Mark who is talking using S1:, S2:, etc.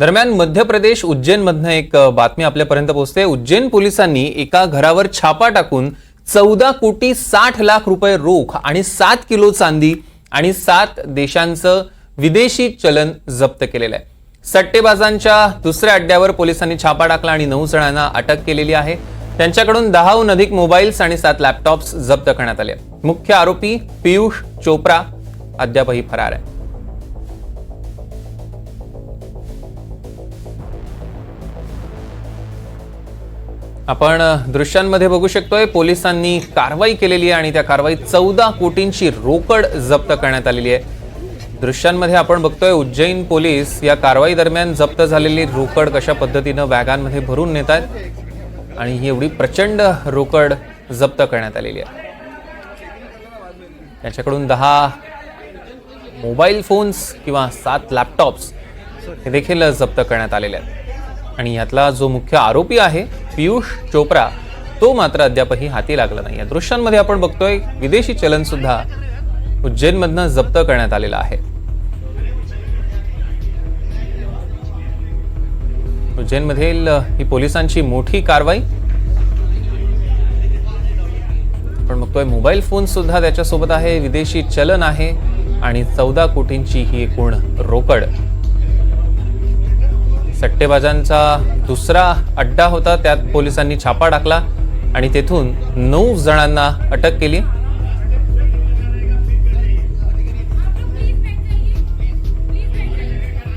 S1: दरम्यान मध्य प्रदेश उज्जैनमधनं एक बातमी आपल्यापर्यंत पोहोचते. उज्जैन पोलिसांनी एका घरावर छापा टाकून चौदा कोटी साठ लाख रुपये रोख आणि सात किलो चांदी आणि सात देशांचं विदेशी चलन जप्त केलेलं आहे. सट्टेबाजांच्या दुसऱ्या अड्ड्यावर पोलिसांनी छापा टाकला आणि नऊ जणांना अटक केलेली आहे. त्यांच्याकडून दहाहून अधिक मोबाईल्स आणि सात लॅपटॉप्स जप्त करण्यात आले आहेत. मुख्य आरोपी पियुष चोप्रा अद्यापही फरार आहे. आपण दृश्यांमध्ये बघू शकतोय पोलिसांनी कारवाई केलेली आहे आणि त्या कारवाईत चौदा कोटींची रोकड जप्त करण्यात आलेली आहे. दृश्यांमध्ये आपण बघतोय उज्जैन पोलीस या कारवाई दरम्यान जप्त झालेली रोकड कशा पद्धतीनं बॅगांमध्ये भरून नेत आहेत आणि ही एवढी प्रचंड रोकड जप्त करण्यात आलेली आहे. त्याच्याकडून दहा मोबाईल फोन्स किंवा सात लॅपटॉप्स हे देखील जप्त करण्यात आलेले आहेत. आणि यातला जो मुख्य आरोपी आहे पियुष चोप्रा तो मात्र अद्यापही हाती लागला नाही या दृश्यांमध्ये आपण बघतोय विदेशी चलन सुद्धा उज्जैनमधनं जप्त करण्यात आलेलं आहे. उज्जैनमधील ही पोलिसांची मोठी कारवाई. आपण बघतोय मोबाईल फोन सुद्धा त्याच्यासोबत आहे विदेशी चलन आहे आणि चौदा कोटींची ही एकूण रोकड. सट्टेबाजांचा दुसरा अड्डा होता. त्यात पोलिसांनी छापा टाकला आणि तेथून नऊ जणांना अटक केली.